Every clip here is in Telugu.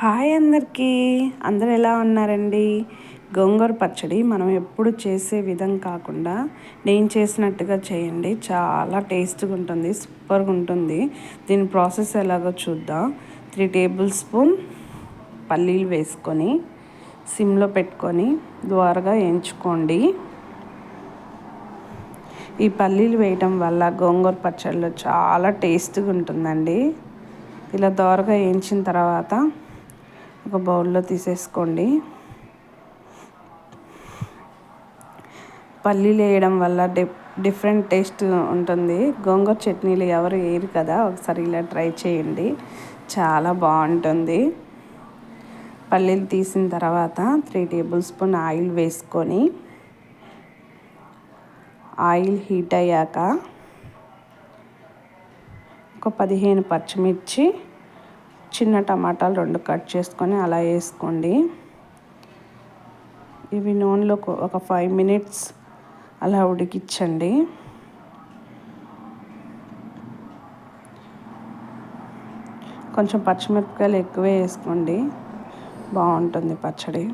హాయ్ అందరికీ. అందరు ఎలా ఉన్నారండి? గోంగూర పచ్చడి మనం ఎప్పుడు చేసే విధం కాకుండా నేను చేసినట్టుగా చేయండి. చాలా టేస్ట్గా ఉంటుంది సూపర్గా ఉంటుంది. దీని ప్రాసెస్ ఎలాగో చూద్దాం. త్రీ టేబుల్ స్పూన్ పల్లీలు వేసుకొని సిమ్లో పెట్టుకొని ద్వారగా ఎంచుకోండి. ఈ పల్లీలు వేయటం వల్ల గోంగూర పచ్చడిలో చాలా టేస్ట్గా ఉంటుందండి. ఇలా దోరగా వేయించిన తర్వాత ఒక బౌల్లో తీసేసుకోండి. పల్లీలు వేయడం వల్ల డిఫరెంట్ టేస్ట్ ఉంటుంది. గోంగూర చట్నీలు ఎవరు వేయరు కదా ఒకసారి ఇలా ట్రై చేయండి. చాలా బాగుంటుంది. పల్లీలు తీసిన తర్వాత త్రీ టేబుల్ స్పూన్ ఆయిల్ వేసుకొని ఆయిల్ హీట్ అయ్యాక ఒక పదిహేను పచ్చిమిర్చి చిన్న టమాటాలు రెండు కట్ చేసుకొని అలా వేసుకోండి. ఇవి నూనెలో ఒక ఫైవ్ మినిట్స్ అలా ఉడికించండి. కొంచెం పచ్చిమిరపకాయలు ఎక్కువే వేసుకోండి. బాగుంటుంది పచ్చడి.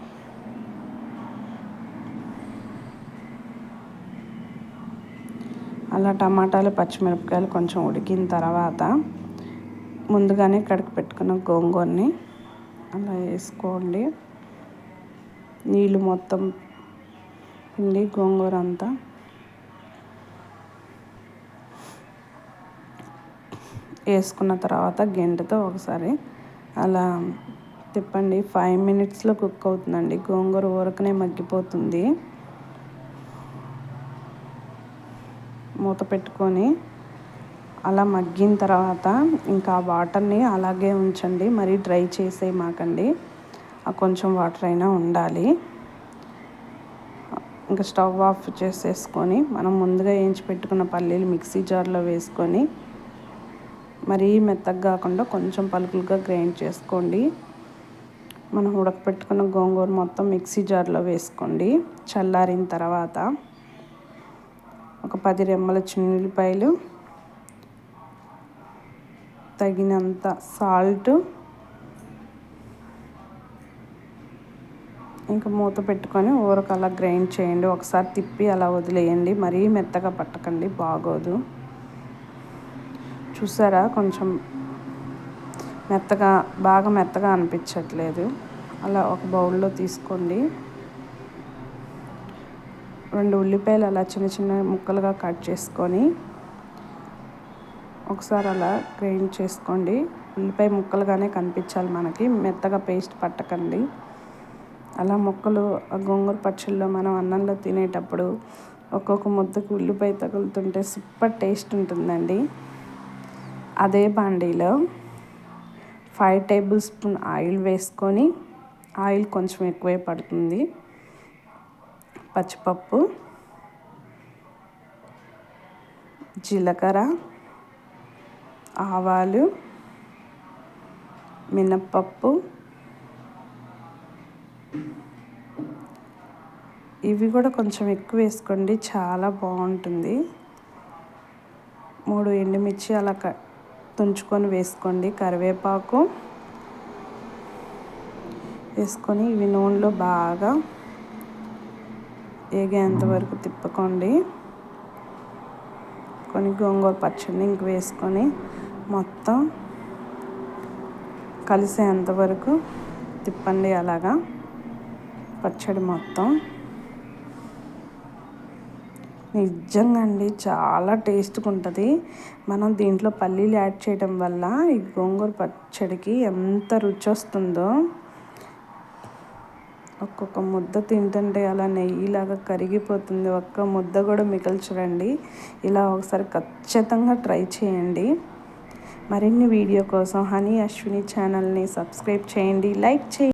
అలా టమాటాలు పచ్చిమిరపకాయలు కొంచెం ఉడికిన తర్వాత ముందుగానే కడిగి పెట్టుకున్న గోంగూరని అలా వేసుకోండి. నీళ్ళు మొత్తం పిండి గోంగూర అంతా. వేసుకున్న తర్వాత గెంటతో ఒకసారి అలా తిప్పండి. ఫైవ్ మినిట్స్లో కుక్ అవుతుందండి. గోంగూర ఊరకనే మగ్గిపోతుంది. మూత పెట్టుకొని అలా మగ్గిన తర్వాత ఇంకా వాటర్ని అలాగే ఉంచండి. మరీ డ్రై చేసే మాకండి. కొంచెం వాటర్ అయినా ఉండాలి. ఇంకా స్టవ్ ఆఫ్ చేసేసుకొని మనం ముందుగా వేయించి పెట్టుకున్న పల్లీలు మిక్సీ జార్లో వేసుకొని మరీ మెత్తగా కాకుండా కొంచెం పలుకులుగా గ్రైండ్ చేసుకోండి. మనం ఉడకపెట్టుకున్న గోంగూర మొత్తం మిక్సీ జార్లో వేసుకోండి. చల్లారిన తర్వాత ఒక పది రెమ్మల చిన్నులపాయలు తగినంత సాల్ట్. ఇంకా మూత పెట్టుకొని ఊరకు అలా గ్రైండ్ చేయండి. ఒకసారి తిప్పి అలా వదిలేయండి. మరీ మెత్తగా పట్టకండి. బాగోదు. చూసారా? కొంచెం మెత్తగా బాగా మెత్తగా అనిపించట్లేదు. అలా ఒక బౌల్లో తీసుకోండి. రెండు ఉల్లిపాయలు అలా చిన్న చిన్న ముక్కలుగా కట్ చేసుకొని ఒకసారి అలా గ్రైండ్ చేసుకోండి. ఉల్లిపాయ ముక్కలుగానే కనిపించాలి మనకి. మెత్తగా పేస్ట్ పట్టకండి. అలా ముక్కలు గోంగూర పచ్చళ్ళలో మనం అన్నంలో తినేటప్పుడు ఒక్కొక్క ముద్దకు ఉల్లిపాయ తగులుతుంటే సూపర్ టేస్ట్ ఉంటుందండి. అదే బాండీలో ఫైవ్ టేబుల్ స్పూన్ ఆయిల్ వేసుకొని ఆయిల్ కొంచెం ఎక్కువే పడుతుంది. పచ్చిపప్పు జీలకర్ర ఆవాలు మినప్పప్పు ఇవి కూడా కొంచెం ఎక్కువ వేసుకోండి చాలా బాగుంటుంది. మూడు ఎండుమిర్చి అలా తుంచుకొని వేసుకోండి కరివేపాకు వేసుకొని ఇవి నూనెలో బాగా ఏగేంత వరకు తిప్పుకోండి. కొన్ని గోంగూర పచ్చడిని ఇంక వేసుకొని మొత్తం కలిసేంత వరకు తిప్పండి అలాగా. పచ్చడి మొత్తం. నిజంగా అండి చాలా టేస్ట్గా ఉంటుంది మనం దీంట్లో పల్లీలు యాడ్ చేయడం వల్ల ఈ గోంగూర పచ్చడికి ఎంత రుచి వస్తుందో ఒక్కొక్క ముద్ద తింటుంటే అలా నెయ్యిలాగా కరిగిపోతుంది. ఒక్క ముద్ద కూడా మిగల్చరండి. ఇలా ఒకసారి ఖచ్చితంగా ట్రై చేయండి. మరిన్ని వీడియో కోసం హనీ అశ్విని ఛానల్ని సబ్స్క్రైబ్ చేయండి లైక్ చేయండి.